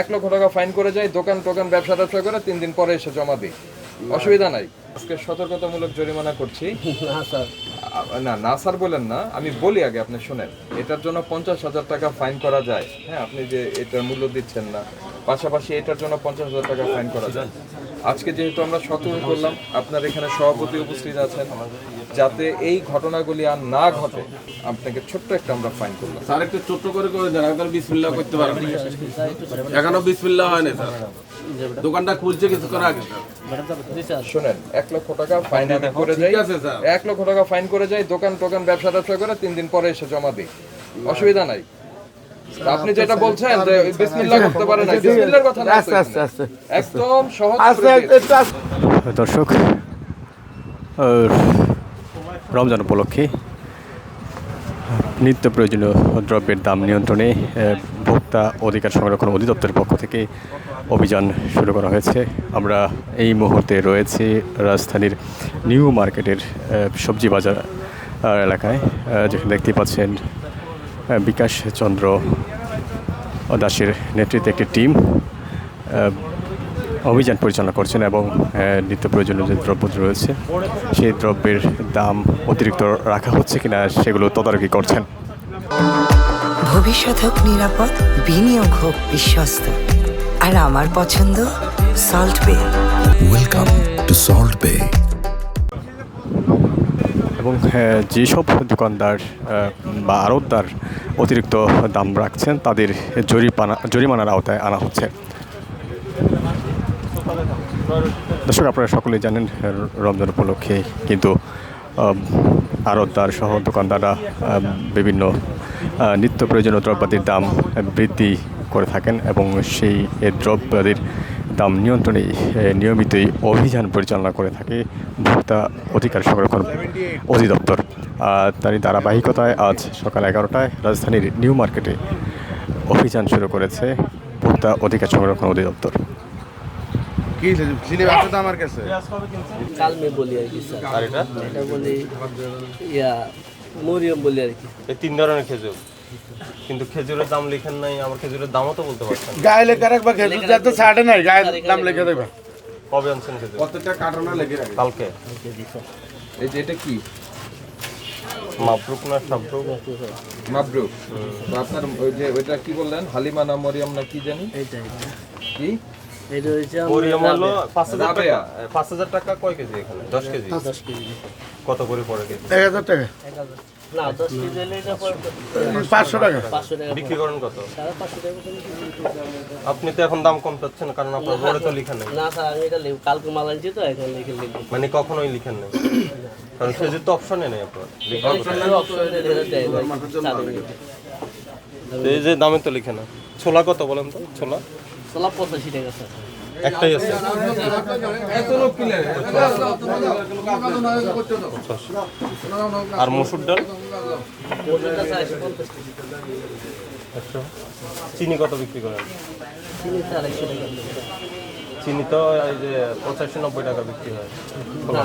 এক লক্ষ টাকা ফাইন করে যাই দোকান টোকান ব্যবসা ট্যাবসা করে তিন দিন পরে এসে জমা দিই অসুবিধা নাই। আজকে সতর্কতামূলক জরিমানা করছি। না স্যার। না না স্যার বলেন না। আমি বলি আগে আপনি শুনেন। এটার জন্য পঞ্চাশ হাজার টাকা ফাইন করা যায়। হ্যাঁ আপনি যে এটার মূল্য দিচ্ছেন না পাশাপাশি এটার জন্য পঞ্চাশ হাজার টাকা ফাইন করা যায়। আজকে যেহেতু আমরা সতর্ক করলাম আপনার এখানে সভাপতি উপস্থিত আছেন। যাতে এই ঘটনাগুলি আর না ঘটে আপনাকে ছোট্ট একটা আমরা ফাইন করলাম। স্যার একটু ছোট্ট করে করে দেন একদম বিসমিল্লাহ করতে পারেন। এখনও বিসমিল্লাহ হয় না স্যার। দোকানটা খুলছে কিছুক্ষণ আগে স্যার। শুনেন এক লক্ষ টাকা ফাইন আমি করে যাই ঠিক আছে স্যার। এক লক্ষ টাকা ফাইন করে যাই দোকান টোকান ব্যবসা ট্যাবসা করে তিন দিন পরে এসে জমা দিই। অসুবিধা নাই। আপনি যেটা বলছেন যে বিসমিল্লাহ করতে পারেন না বিসমিল্লাহর কথা না তো এখানে। একদম সহজ দর্শক রমজান উপলক্ষে নিত্য প্রয়োজনীয় দ্রব্যের দাম নিয়ন্ত্রণে ভোক্তা অধিকার সংরক্ষণ অধিদপ্তরের পক্ষ থেকে অভিযান শুরু করা হয়েছে। আমরা এই মুহূর্তে রয়েছি রাজধানীর নিউ মার্কেটের সবজি বাজার এলাকায় যেখানে দেখতে পাচ্ছেন বিকাশ চন্দ্র দাসের নেতৃত্বে একটি টিম অভিযান পরিচালনা করছেন এবং নিত্য প্রয়োজনীয় যে দ্রব্য রয়েছে সেই দ্রব্যের দাম অতিরিক্ত রাখা হচ্ছে কিনা সেগুলো তদারকি করছেন। ভবিষ্যৎ হোক নিরাপদ বিনিয়োগ হোক বিশ্বস্ত। আর আমার পছন্দ সল্ট বে ওয়েলকাম টু সল্ট Bay. এবং যেসব দোকানদার বা আড়তদার অতিরিক্ত দাম রাখছেন তাদের জরিমানা জরিমানার আওতায় আনা হচ্ছে। দর্শক, আপনারা সকলেই জানেন রমজান উপলক্ষে কিন্তু আড়তদার সহ দোকানদাররা বিভিন্ন নিত্য প্রয়োজনীয় দ্রব্যাদির দাম বৃদ্ধি করে থাকেন এবং সেই দ্রব্যাদির দাম নিয়ন্ত্রণে নিয়মিতই অভিযান পরিচালনা করে থাকে ভোক্তা অধিকার সংরক্ষণ অধিদপ্তর। তারই ধারাবাহিকতায় আজ সকাল এগারোটায় রাজধানীর নিউ মার্কেটে অভিযান শুরু করেছে ভোক্তা অধিকার সংরক্ষণ অধিদপ্তর। কি সিলিপ আছে তো আমার কাছে। কালমে বলি আর কি স্যার। আর এটা? এটা বলি ইয়া মরিয়ম বলি আর কি। এই তিন ধরনের খেজুর। কিন্তু খেজুরের দাম লেখেন নাই আমার খেজুরের দামও তো বলতে পারছেন না। গায়ে লেখা রাখবা খেজুর যা তো ছাড়ে নাই গায়ে দাম লিখে দেবা। কবে আনছেন খেজুর? কতটা কাটনা লেগে রাখে কালকে। এই যে এটা কি? মাবরুক না সাবরুক? মাবরুক। তো আপনার ওই যে ওইটা কি বললেন? হালিমা না মরিয়ম না কি জানি? কি? এটা হচ্ছে মরিয়ম হলো পাঁচ হাজার টাকা। রাবেয়া। পাঁচ হাজার টাকা কয় কেজি এখানে? দশ কেজি? দশ কেজি। কত করে পড়ে কেজি? এক হাজার টাকা। এক হাজার। না দশ কেজি হলে এটা পড়ে পাঁচশো টাকা। পাঁচশো টাকা বিক্রি করেন কত? সাড়ে পাঁচশো টাকা মতন বিক্রি করি। আপনি তো এখন দাম কম পাচ্ছেন কারণ আপনার বোর্ডে তো লিখা নেই। না স্যার আমি এটা কালকে মাল আনছি তো এখন লিখে লিখব মানে কখনোই লিখেন নেই। কারণ খেজুর তো অপশনে নেই আপনার দেয় এই যে দামে তো লিখে না। ছোলা কত বলেন তো? ছোলা? ছোলা পঁচাশি টাকা স্যার একটাই আছে। আর মসুর ডাল? একশো চিনি কত বিক্রি করেন? চিনি তো এই যে পঁচাশি নব্বই টাকা বিক্রি হয়। না